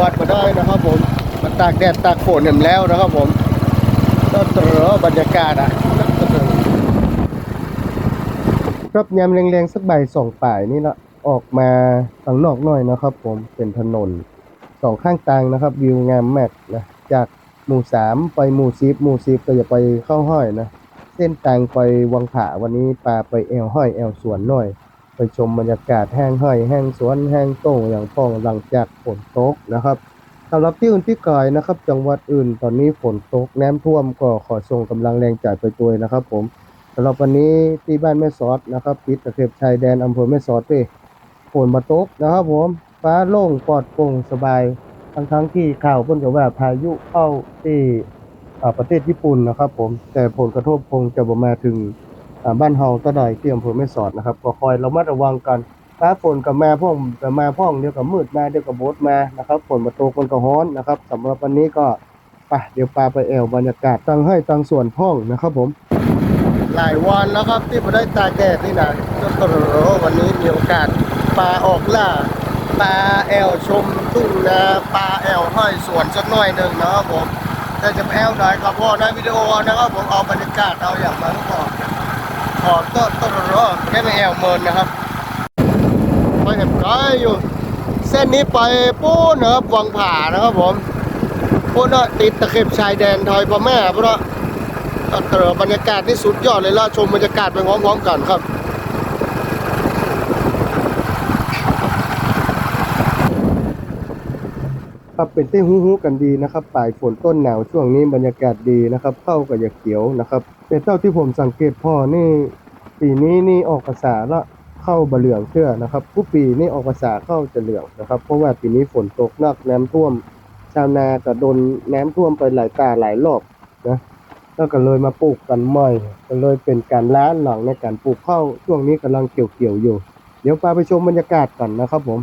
วัดมาได้นะครับผมมาตากแดดตากฝนเห็นแล้วนะครับผมก็เตรอบรรยากาศอะครับยามแรงๆสักใบสองป่ายนี่ละออกมาทางนอกหน่อยนะครับ ผมเป็นถนนสองข้างทางนะครับ วิวงามมากนะจากหมู่สามไปหมู่สิบหมู่สิบก็จะไปเข้าห้อยนะ เส้นทางไปวังผาวันนี้ปาไปแอวห้อยแอวสวนหน่อย ไปชมบรรยากาศแห้งห้อยแห้งสวนแห้งโต้งอย่างพ้องหลังจากฝนตกนะครับสำหรับที่อื่นที่กายนะครับ จังหวัดอื่นตอนนี้ฝนตกน้ำท่วมก็ขอส่งกำลังแรงใจไปตัวยนะครับ ผมสำหรับวันนี้ที่บ้านแม่สอดนะครับติดตะเข็บชายแดนอำเภอแม่สอดเป้ฝนมาตกนะครับ ผมฟ้าโล่งปลอดโปร่งสบายทั้งทั้งที่ข่าวเพิ่นก็ว่าพายุเข้าที่ประเทศญี่ปุ่นนะครับ ผมแต่ผลกระทบคงจะบ่มาถึง บ้านเฮาตะดอยที่อำเภอแม่สอดนะครับก็คอยระมัดระวังกันฟ้าฝนกับมาพ่องกับมาพ่องเดียวกับมืดมาเดียวกับโบดมานะครับฝนมาตกมันก็ร้อนนะครับสำหรับวันนี้ก็ไปเดี๋ยวปลาไปแอวบรรยากาศตั้งให้ตั้งส่วนพ่องนะครับผม หลายวันแล้วครับที่มาได้ตาแดดนี่นะก็ตรวันนี้มีโอกาสปลาออกล่าปลาแอวชมทุ่งนาปลาแอวห้อยสวนสักหน่อยหนึ่งนะครับผมแต่จะแอวไหนครับพ่อในวิดีโอนะครับผมเอาบรรยากาศเอาอย่างมาก่อน ขอต้นต้นรอแค่ไม่แอวเมินนะครับไปเห็บไกลอยู่ เส้นนี้ไปปูนนะครับวังผานะครับผมปูนะติดตะเข็บชายแดนไทยพม่าเพราะตัดเตอบรรยากาศที่สุดยอดเลยละชมบรรยากาศไปพร้อมๆกันครับครับเป็นที่ฮู้ๆกันดีนะครับปลายฝนต้นหนาวช่วงนี้บรรยากาศดีนะครับเข้ากับยาเขียวนะครับ แต่เท่าที่ผมสังเกตพ่อนี่ปีนี้นี่ออกภาษาละเข้าบะเหลืองเชื่อนะครับผู้ปีนี่ออกภาษาเข้าจะเหลืองนะครับ เพราะว่าปีนี้ฝนตกหนักน้ำท่วม ชาวนาก็โดนน้ำท่วมไปหลายตาหลายรอบนะแล้วก็เลยมาปลูกกันใหม่ก็เลยเป็นการล้าหลังในการปลูกข้าวช่วงนี้กำลังเกี่ยวๆอยู่ เดี๋ยวพาไปชมบรรยากาศกันนะครับผม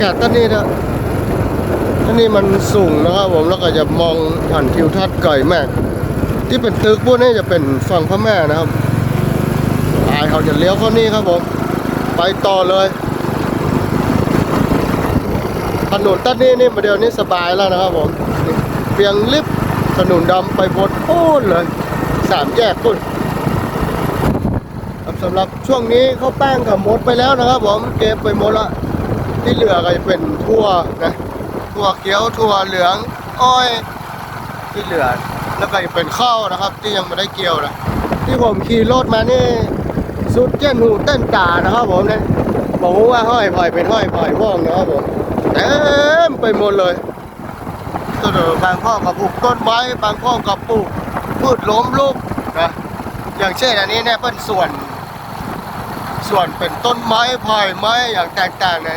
ากาศต้นนี้นะต้นนี้มันสูงนะครับผมแล้วก็จะมองผ่านทิวทัศน์ไกลมาก ที่เป็นตึกพวกนี้จะเป็นฝั่งพม่านะครับตายเขาจะเลี้ยวเข้านี่ครับผมไปต่อเลยถนนต้นนี้นี่ประเดี๋ยวนี้สบายแล้วนะครับผมเพียงลิฟต์ถนนดำไปบนปูนเลยสามแยกปุ้นสำหรับช่วงนี้ข้าวแป้งกับมดไปแล้วนะครับผมเก็บไปหมดละ ที่เหลือก็จะเป็นทั่วนะทั่วเขียวทั่วเหลืองอ้อยที่เหลือ แล้วก็จะเป็นข้าวนะครับ ที่ยังไม่ได้เกี่ยวนะที่ผมขี่รถมานี่สุดเจ้นหูเต้นตานะครับผมเนี่ยบอกว่าห้อยพลอยเป็นห้อยพลอยพ่องนะครับผมเต็มไปหมดเลยต้นบางข้อกับปลูกต้นไม้บางข้อกับปลูกพืชล้มลุกนะอย่างเช่นอันนี้เนี่ยเป็นส่วน ส่วนเป็นต้นไม้พลอยไม้อย่างต่างๆนะ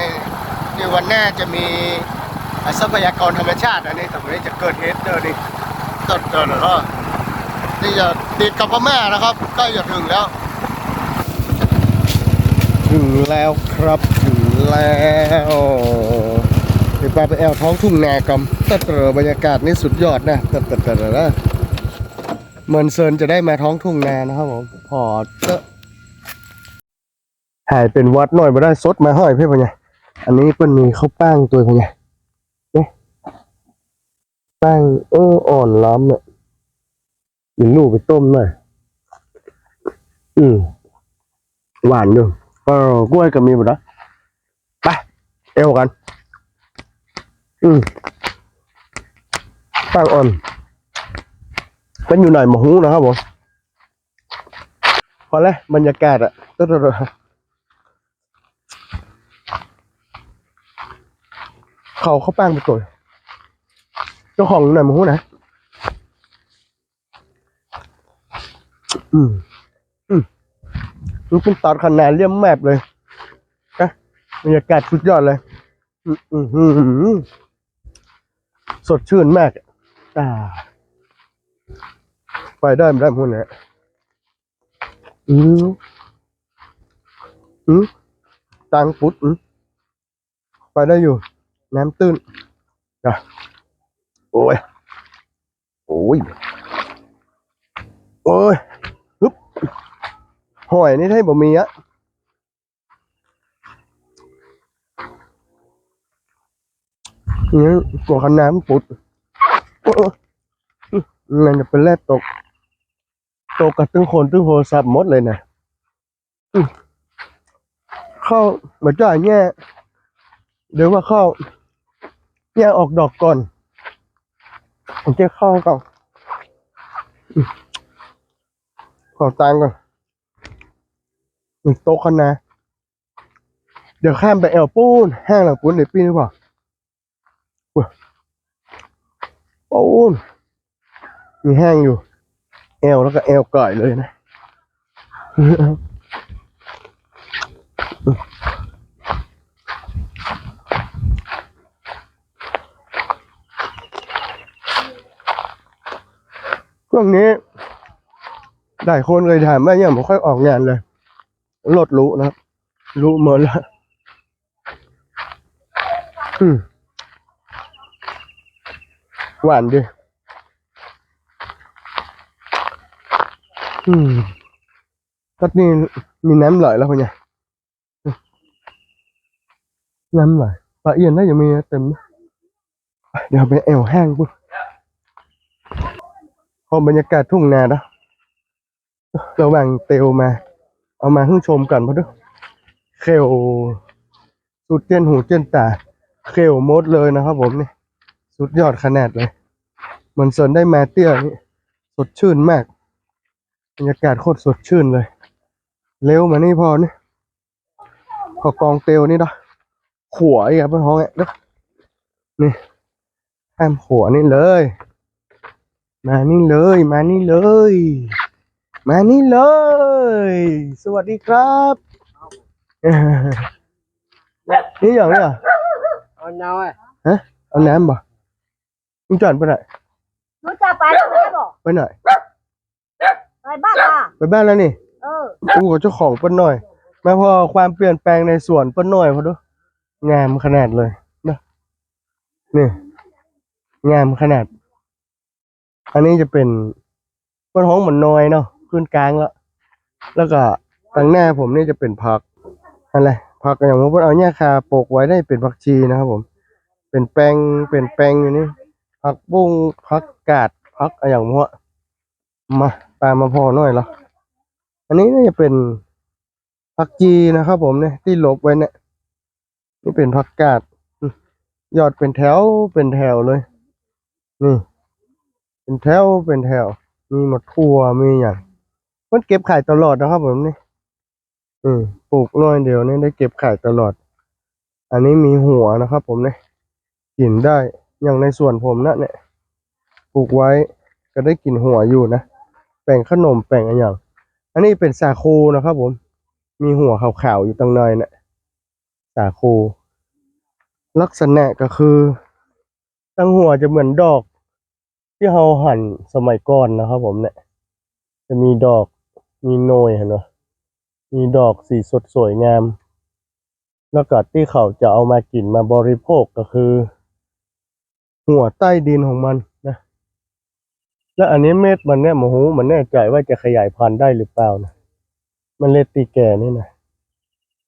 นี่นี่วันหน้าจะมีทรัพยากรธรรมชาติอันนี้แต่วันนี้จะเกิดเหตุเดินนี่ต้นเดินแล้วนี่จะติดกับพม่านะครับใกล้จะถึงแล้วถึงแล้วครับถึงแล้วเดี๋ยวปาไปแอลท้องทุ่งนากำตัดเตอบรรยากาศนี่สุดยอดนะตัดตัดตัดตัดนะเหมือนเซินจะได้มาท้องทุ่งนานะครับผมพอเตอะหายเป็นวัดหน่อยมาได้สดมาห้อยเพื่อนไง อันนี้เพิ่นมีข้าวแป้งตัวไงเนี่ยแป้งเอออ่อนล้ำเนี่ยเดี๋ยวลูกไปต้มหน่อยอืมหวานอยู่เออกล้วยก็มีหมดนะไปเอวกัน อืมแป้งอ่อนเป็นอยู่ไหนมาหูนะครับผมพอแล้วบรรยากาศอะตึ๊ด เขาเข้าแป้งไปตัวเจ้าของหน่อยมาหูนะอืมอืมมันเป็นตอนขนาดเลี่ยมแมบเลยนะบรรยากาศสุดยอดเลยอืมอืมอืมอืมสดชื่นมากอ่าไปได้ไม่ได้พูดนะอืมอืมตังปุ๊ดอืมไปได้อยู่ น้ำตื้นอะโอ้ย โอ้ย โอ้ยฮึบหอยนี่ให้บ่มีอะนี่กลัวคันน้ำปุดโอ้ยนั่นจะเป็นแรกตก ตกกับตึ้งคนตึ้งโทรศัพท์หมดเลยนะอื้อเข้าเหมือนจ่ายแง่เดี๋ยวว่าเข้า แง่ออกดอกก่อน ผมจะเข้าก่อนอื้อขอตังก่อนหนึ่งโต๊ะคันนะเดี๋ยวข้ามไปแอลปูนห้างหลังปูนเดี๋ยวปีนหรือเปล่าปูนมีห้างอยู่ แอลแล้วก็แอลก่อยเลยนะ ช่วงนี้หลายคนเลยถามว่ายังไม่ค่อยออกงานเลยลดรู้นะรู้หมดแล้วอืมหวานดิอืมก็นี่มีน้ำไหลแล้วคนเนี่ยน้ำไหลปลาเอียนน่าจะมีเต็มนะเดี๋ยวไปแอวแห้งปุ๊บ พอบรรยากาศทุ่งนาเนาะระหว่างเตลมา เอามาให้ชมกันเพราะด้วยเคลสุดเจนหูเจนตาเคลมดเลยนะครับผมนี่สุดยอดขนาดเลย มันสนได้มาเตี้ยนี่สดชื่นมาก บรรยากาศโคตรสดชื่นเลย เร็วมานี่พอนี่พอกองเตลนี่เนาะขัวอีกครับพี่น้องเนาะนี่ห้ามขัวนี่เลย มานี่เลย มานี่เลย มานี่เลย สวัสดีครับนี่อย่างนี้เหรอเอาเนาไอ้เอาน้ำบ่มึงจอดไปไหนรู้จักไปแล้วไหมบอกไปไหนไปบ้านอะไปบ้านแล้วนี่เออกูกับเจ้าของเปิ้นหน่อยมาพอความเปลี่ยนแปลงในสวนเปิ้นหน่อยพอดูงามขนาดเลยนะนี่งามขนาด อันนี้จะเป็นเปิ้นห้องเหมือนน้อยเนาะขึ้นกลางแล้ว แล้วก็ทางหน้าผมนี่จะเป็นผักอะไรผักอย่างว่าเอาหญ้าคาปลูกไว้ได้เป็นผักชีนะครับผม เป็นแปลงเป็นแปลงอยู่นี่ผักบุ้งผักกาดผักอะไรอย่างว่ามาตามมาพอหน่อยเหรออันนี้น่าจะเป็นผักจีนะครับผมเนี่ยที่ลบไว้เนี่ยนี่เป็นผักกาดยอดเป็นแถวเป็นแถวเลยนี่ เป็นแถวเป็นแถว มีหมดทั่วมีอย่างมันเก็บขายตลอดนะครับผมนี่อืมปลูกน้อยเดียวนี่ได้เก็บขายตลอด อันนี้มีหัวนะครับ ผมเนี่ยกินได้อย่างในส่วนผมนะเนี่ยปลูกไว้ก็ได้กินหัวอยู่นะแป่งขนมแป่งอะไรอย่าง อันนี้เป็นสาคูนะครับผม มีหัวขาวๆอยู่ตรงในเนี่ยสาคู ลักษณะก็คือตั้งหัวจะเหมือนดอก ที่เราหั่นสมัยก่อนนะครับ ผมเนี่ย จะมีดอกมีโนยเห็นไหมมีดอกสีสดสวยงาม แล้วก็ที่เขาจะเอามากินมาบริโภคก็คือ หัวใต้ดินของมันนะแล้วอันนี้เม็ดมันเนี่ยโมโหมันแน่ใจว่าจะขยายพันธุ์ได้หรือเปล่านะมันเลตีแก่นี่นะ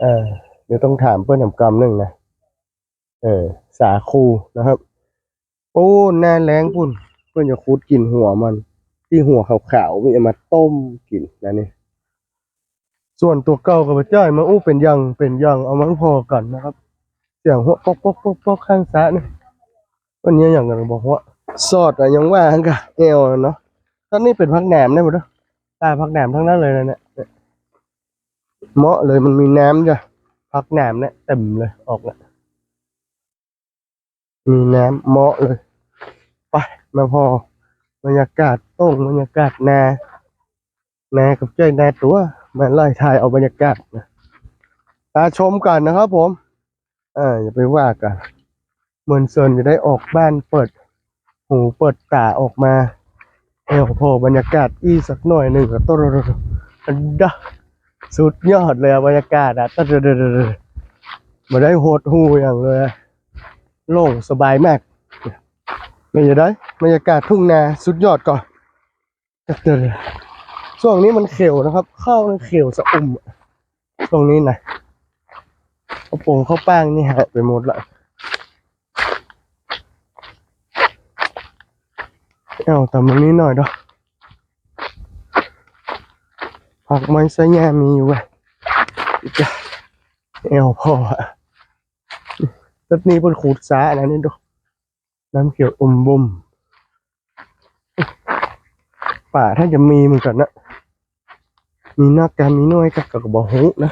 เออเดี๋ยวต้องถามเพื่อนทำกรรมหนึ่งนะเออ สาคูนะครับ โอ้หน้าแรงปุ่น พื่อนจะคูดกินหัวมัน ที่หัวขาวๆมีเอามาต้มกินนะนี่ส่วนตัวเก่ากับจ้อยมาอู้เป็นยังเป็นยังเอามังพอกันนะครับ เสียงหัวปอกปอกปอกปอกข้างซ้ายนี่วันนี้อย่างกันบอกว่าซอดอะยังว่ากันเอวเนาะตอนนี้เป็นพักแหนมได้หมดเด้อตาพักแหนมทั้งนั้นเลยนะเนี่ยเหมาะเลยมันมีน้ำจ้ะพักหน้ำเนี่ยเต็มเลยออกแล้วมีน้ำเหมาะเลย ไปมาพอบรรยากาศต้งบรรยากาศนานากับใจนาตัวมาไล่ถ่ายเอาบรรยากาศนะตาชมกันนะครับผมอ่าอย่าไปว่ากันเหมือนเซินจะได้ออกบ้านเปิด หูเปิดตาออกมาเอวพอบรรยากาศอีสักหน่อยหนึ่งก็ต้นอันดะสุดยอดเลยบรรยากาศอะต้นมาได้โหดหูอย่างเลยโล่งสบายมาก ไม่จะได้บรรยากาศทุ่งนาสุดยอดก่อนเดินช่วงนี้มันเขียวนะครับเข้ามันเขียวสะอุ่มช่วงนี้นะข้าวโป่งข้าวแป้งนี่หายไปหมดละเอาแต่มันนี้หน่อยด้อผักไม้ใส่แย่มีอยู่เว้ยอีกอะเอวพออะตัดนี้เป็นขูดสาอันนั้นนี่ดู น้ำเขียวอมบุมป่าถ้าจะมีเหมือนกันนะมีนักการมีน้อยกับกับบ่หูนะ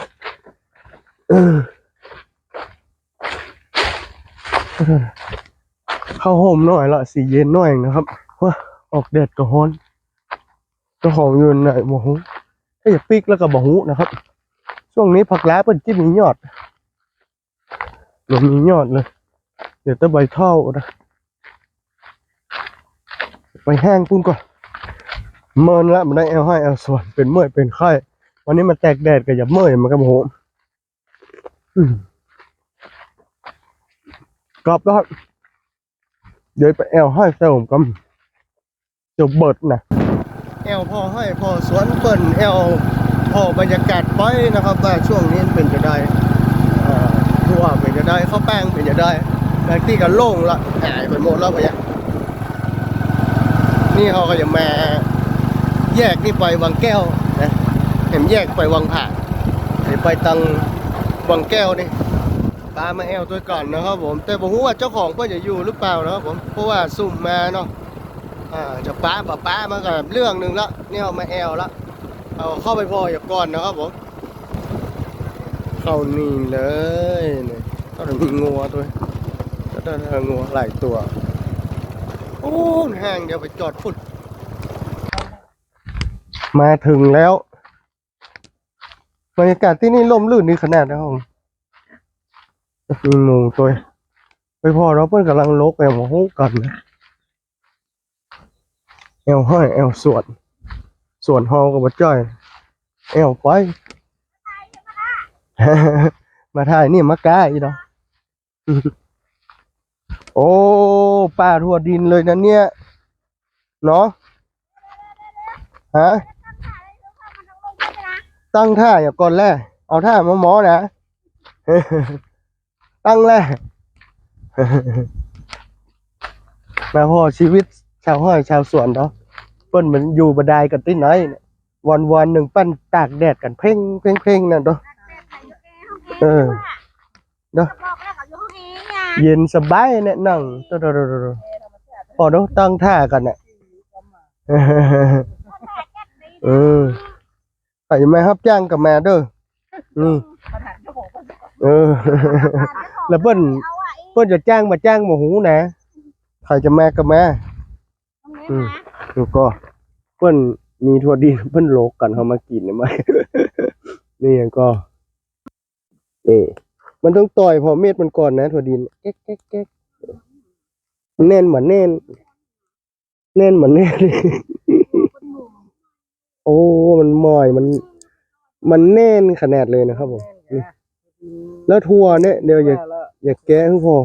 เข้าห่มหน่อยละสีเย็นหน่อยนะครับว่าออกแดดก็ฮ้อนเจ้าของอยู่ไหนบ่ฮู้ถ้าอย่าปิกแล้วก็บ่ฮู้นะครับ ช่วงนี้ผักล้าเพิ่นจิมียอดบ่มียอดเลย เดี๋ยวตะใบเท่านะ ไปแห้งปุ้นก่อนเมินละมันได้เอาให้เอาส่วนเป็นเมื่อยเป็นไข้วันนี้มันแตกแดดก็อย่าเมื่อยมันก็บ่ฮู้กลับแล้วเดี๋ยวไปแอลให้เซลผมกันจบเบิดนะแอลพอให้พอสวนเปิ่นแอลพอบรรยากาศไปนะครับว่าช่วงนี้เป็นจะได้เอ่อทั่วเป็นจะได้ข้าวแป้งเป็นจะได้แบงที่ก็โล่งละหายไปหมดแล้วไปเนี่ย นี่เขาก็จะมาแยกนี่ไปวังแก้วนะเห็นแยกไปวังผ่าเดี๋ยวไปตังวังแก้วนี่ปลามาแอลตัวก่อนนะครับผม แต่ผมว่าเจ้าของเพื่อนจะอยู่หรือเปล่านะครับผมเพราะว่าสุ่มมาเนาะอ่าจะป้าป้าป้ามากับเรื่องหนึ่งละเนี่ยเอามาแอลละเอาเข้าไปพออย่าก่อนนะครับผมเข้านี่เลยเนี่ยก็จะมีงัวตัวก็จะงัวหลายตัว โอ้ห่างเดี๋ยวไปจอดฟุ มาถึงแล้วบรรยากาศที่นี่ร่มรื่นนี่ขนาดนะครับผมมีหมูตัวไปพอเราเพิ่นกำลังลกแอลมาฮู้กันนะเอวห้อยเอวสวนสวนฮอกับบัจ้อยเอวไปมาถ่ายนี่มากาอีเนาะโอ้ป่าทั่วดินเลยนะเนี่ยเนาะฮะ ตั้งท่าอย่าก่อนแรกเอาท่ามาหมอนะ ตั้งแรกมาพอชีวิตชาวห้อยชาวสวนเนาะเปิ้นเหมือนอยู่บดายกันที่ไหนเนี่ยวันวันๆหนึ่งปั้นตากแดดกันเพ่งเพ่งเพ่งนั่นเนาะเออเนาะบอกแล้วเขาอยู่ห้องนี้ไงเย็นสบายเนี่ยนั่งตะๆๆๆพอเนาะตั้งท่ากันเนี่ยเออ ใส่มาครับจ้างกับแม่เด้อนี่ประธานเจ้าของบ้านเออ แล้วเปิ้นเอาอะอีเพิ่นจะจ้างมาจ้างหมูหูนะใครจะแม่ก็แม่ตรงนี้อืมนะแล้วก็เพิ่นมีทั่วดินเพิ่นโลกกันเขามากินเนี่ยไหมนี่ยังก็นี่มันต้องต่อยพอเม็ดมันก่อนนะทั่วดินแก๊กแก๊กแก๊กแน่นเหมือนแน่น แน่นเหมือนแน่น โอ้ มันมอยมัน มันแน่นขนาดเลยนะครับผมนี่แล้วทัวเนี่ยเดี๋ยวอย่าอย่าแกะให้พอ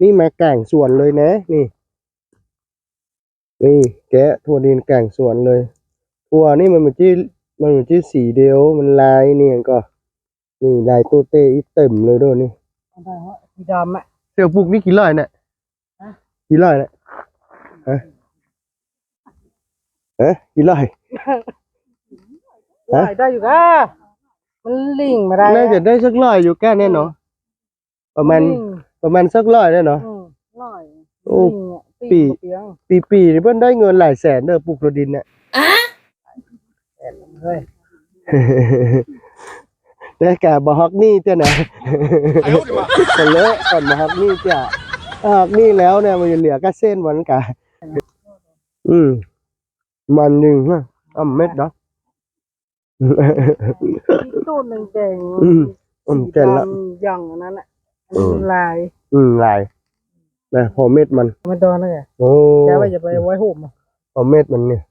นี่มาแก่งส่วนเลยนะ นี่ นี่ แกะทั่วดินแก่งส่วนเลย ทัวนี่มันเหมือนที่มันเหมือนที่สีเดียวมันลายนี่ก็ นี่ลายตัวเตอีเต็มเลยด้วยนี่สีดำอะเสี่ยวปลูกนี่กี่ร้อยเนี่ยฮะกี่ร้อยเนี่ยฮะเอ๊ะกี่ร้อย ฮะได้อยู่ก็มันลิงมาได้น่าจะได้สักร้อยอยู่แค่เนี้ยเนาะประมาณประมาณสักร้อยได้เนาะหน่อยโอ้ปีปีปีนี่เพิ่นได้เงินหลายแสนเด้อปลูกตัวดินเนี่ยเฮ้ยได้กะบ่ฮอกนี่เจ้านะก็เลอะก่อนบ่ฮอกนี่จ้ะถ้าฮอกนี่แล้วเนี่ยมันจะเหลือก็เส้นวันกะอืมมันจริงฮะอ้ำเม็ดเนาะที่ ตู้หนึ่งแดงอืมอืมแก่นละ สีดำอย่างอันนั้นอะเออลายอืมลายนะพอเม็ดมันมันโดนอะไรโอ้แกว่าจะไปไว้ห่มอะพอเม็ดมันเนี่ย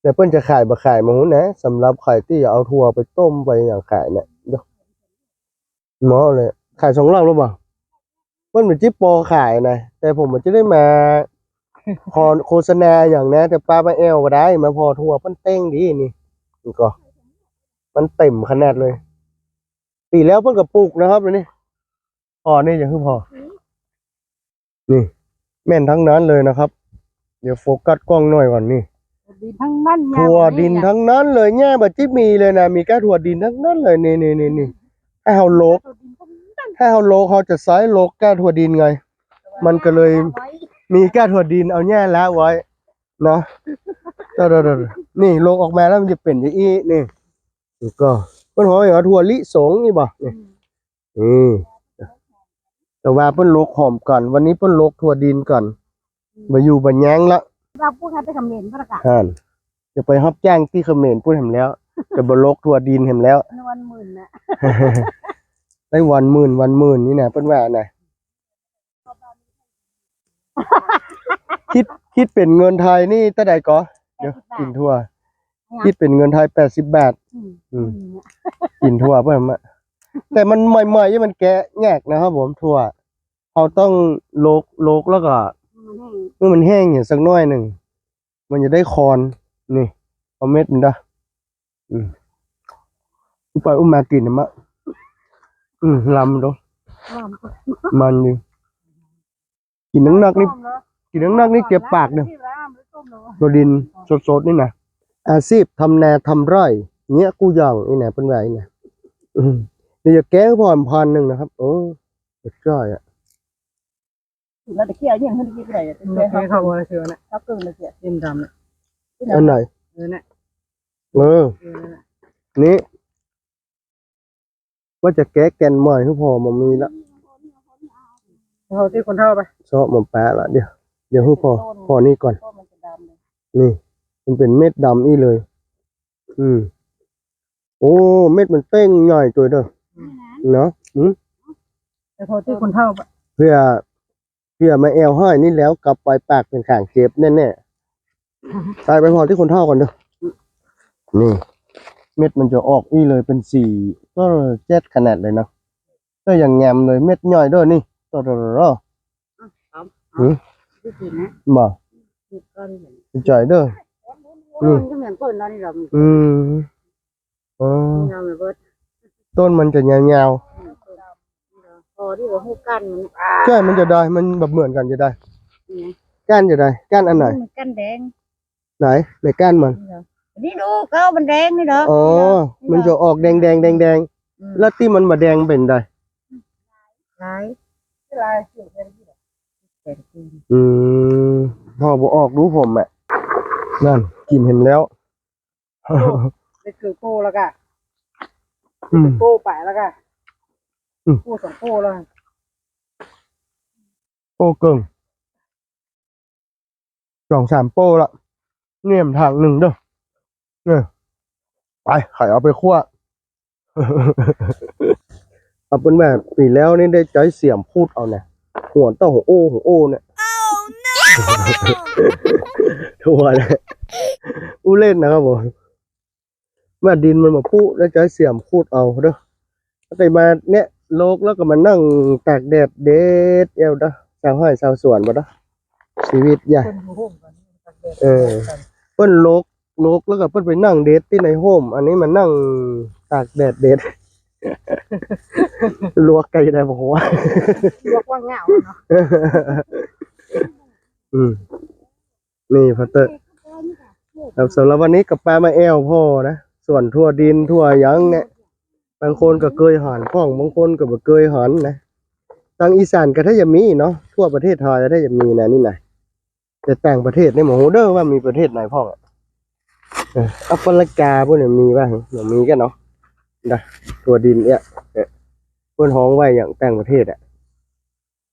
แต่เปิ้นจะขายบ่ขายหมูนะสำหรับใครที่เอาถั่วไปต้มไปอย่างขายเนี่ยเดี๋ยวหมอเลย ขายสองรอบแล้วบ่เปิ้นเป็นจิ๊บโปอขายนะแต่ผมมันจะได้มาพอโฆษณาอย่างนะแต่ป้ามาแอลก็ได้ มาพอทั่วเปิ้นเต้งดีนี่นี่ก็ มันเต็มขนาดเลย ปีแล้วเพิ่นก็ปลูกนะครับอันนี่พอนี่อย่างคือพอ นี่ แม่นทั้งนั้นเลยนะครับ เดี๋ยวโฟกัสกล้องหน่อยก่อนนี่ดินทั้งนั้นไงถั่วดินทั้งนั้นเลยแง่แบบจิ๊บมีเลยนะมีแค่ถั่วดินทั้งนั้นเลยนี่นี่นี่นี่ถ้าเฮาโลกถ้าเฮาโลกเขาจะใช้โลกแก้ถั่วดินไง มันก็เลยมีแก้ถั่วดินเอาแง่แล้วไว้เนาะเดี๋ยวๆๆนี่โลกออกมาแล้วมันจะเป็นอย่างนี้นี่ นี่ก็เพิ่นบอกว่าเอาถั่วลิสงนี่บ่นี่อืมแต่ว่าเพิ่นโลกหอมก่อน วันนี้เพิ่นโลกถั่วดินก่อนมาอยู่บันยังละเราพูดให้ไปคำเห็นพระกาศห่านจะไปรับจ้างที่เขมรพูดเห็นแล้วจะบโลกทั่วดินเห็นแล้วนวลหมื่นนะได้วันหมื่นวันหมื่นนี่นะเพิ่นว่านะคิดคิดเป็นเงินไทยนี่เท่าใดก็เดี๋ยวกินทั่ว คิดเป็นเงินไทยแปดสิบบาทอืมกินทั่วเพิ่นมาแต่มันใหม่ๆยังมันแกะแยกนะครับผมทั่วเขาต้องโลกโลกแล้วก็เมื่อมันแห้งอย่างสักหน้อยหนึ่ง มันจะได้คอนนี่เอาเม็ดมันได้อืมอุปอุ้มมากินนะมะอืมลำดูมันอยู่กินนังนักๆนี่กินนังนักๆนี่เจ็บปากเด้อตัวดินสดๆนี่นะ อาชีพทำนาทำไร่เนี้ยกูย่องนี่นะเป็นไรนะอืมเดี๋ยวจะแก้พอมพันหนึ่งนะครับ โอ้สุดยอดอะแล้วตะเคียนยังขึ้นที่ไหนตะเมื่เคีอยกี้เขาเขาบอกเชื่อนะเขาเกินตะเคียนดินดำน่ะอันไหนเออน่ะเออเออน่ะนี่ว่าจะแก้แกนใหม่คือพอมันมีละเขาที่คนเท่าไปชอบมันแปะละเดี๋ยวเดี๋ยวคือพอพอนี่ก่อนต้น มันจะดำเลยนี่มันเป็นเม็ดดำนี่เลย อืม โอ้ เม็ดมันเต้งใหญ่ตัวเด้อเนาะอืมแต่เขาที่คนเท่าไปเพื่อ เพื่อมาแอลห้อยนี่แล้วกลับไปปากเป็นข่างเจ็บแน่ๆตายไปพอที่คนเท่าก่อนเด้อนี่ เม็ดมันจะออกนี่เลยเป็นสีก็เจ็ดขนาดเลยเนาะก็อย่างแงมเลยเม็ดย่อยเด้วยนี่ตัวเด้อที่กินนะบ่ที่ก้อนเหมือนเป็นจ่อยเด้อ อืมก็เหมือนก้นเรานี่เราอืมอ๋อเราเหมือนเบิร์ดต้นมันจะยาวพอที่เราหูกั้นมันอ่าๆใช่มันจะได้มันแบบเหมือนกันจะได้นี่ก้านจะได้ก้านอันไหนมันกั้นแดงไหนไหนก้านมันนี่ดูเขามันแดงนี่เหรออ๋อมันจะออกแดงแดงแดงแดงๆแล้วที่มันมาแดงเป็นไดลายลายแดงจริงอืมพอบ่ออกรู้ผมอะนั่น กินเห็นแล้วนี่คือโก้แล้วก็อืม โก้แปะแล้วก็อืม โก้สองโก้แล้วโป้เกิงสองสามโป้ละเงี่ยมทางหนึ่งเด้อเนี่ยไปไข่เอาไปคั่ว เอาเป็นแบบปีแล้วนี่ได้ใจเสียมพูดเอาเนี่ยหัวเต้าหัวโอ้หัวโอ้เนี่ย ทัวร์เลยอู้เล่นนะครับผมเมื่อดินมันมาปุ๊แล้วใจเสียมพูดเอาเด้อแต่มาเนี่ยโลกแล้วก็มานั่งตากแดดเด็ดเอวเด้อชาวไร่ชาวสวนบ่เด้อชีวิตใหญ่คนอยู่ห่มกันเออเปิ้นโลกโลกแล้วก็เปิ้นไปนั่งเดทที่ในโฮม อันนี้มันนั่งตากแดดเดทลวกไก่ได้บอกว่าลวกว่าเหงาเนาะ อืมนี่พัตเตอร์ครับสำหรับวันนี้กับปลามาแอลพ่อนะส่วนทั่วดินทั่วยังเนี่ยบางคนก็เคยหันพ่องบางคนก็บ่เคยหันนะทางอีสานก็ถ้าจะมีเนาะทั่วประเทศไทยถ้าจะมีนะนี่นะแต่ต่างประเทศในหมโหเด้อว่ามีประเทศไหนพ่องอะออแอฟริกาพวกเนี่ยมีบ้างเดี๋ยวมีกันเนาะนะทั่วดินเนี่ยเพิ่นห้องไว้อย่างแต่งประเทศอะ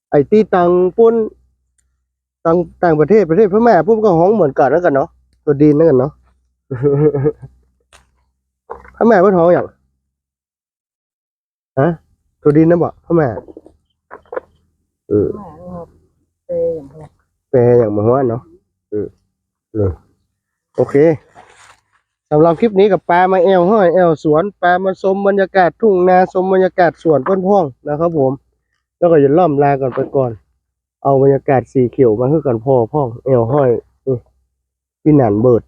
ไอตีตังปุ้น ต่างต่างประเทศประเทศพม่าพวกก็ฮ้องเหมือนกันแล้วกันเนาะตัวดีนนั่นกันเนาะพม่าเพิ่นฮ้องอย่างฮะตัวดีนนะบ่พม่าเออแม่เปย์อย่างเงี้ยแปลอย่างมาว่าเนาะเออเลยโอเคสำหรับคลิปนี้กับปลามาแอวห้อยแอวสวนปลามาชมบรรยากาศทุ่งนาชมบรรยากาศสวนต้นพ่องนะครับผม แล้วก็จะล่อมลาก่อนไปก่อน เอาบรรยากาศสีเขียวมาคือกันพ่อพ่องแอวห้อยพี่หนนเบิด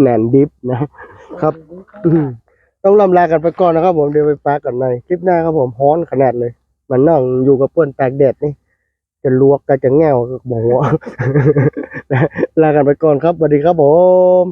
แหนนดิฟนะครับต้องล่ำลากันไปก่อนนะครับ ผมเดี๋ยวไปปากันในคลิปหน้าครับผมฮ้อนขนาดเลย มันนั่งอยู่กับเพื่อนแตกแดดนี่ จะลวกก็จะแง่วบอกว่าลากันไปก่อนครับสวัสดีครับผม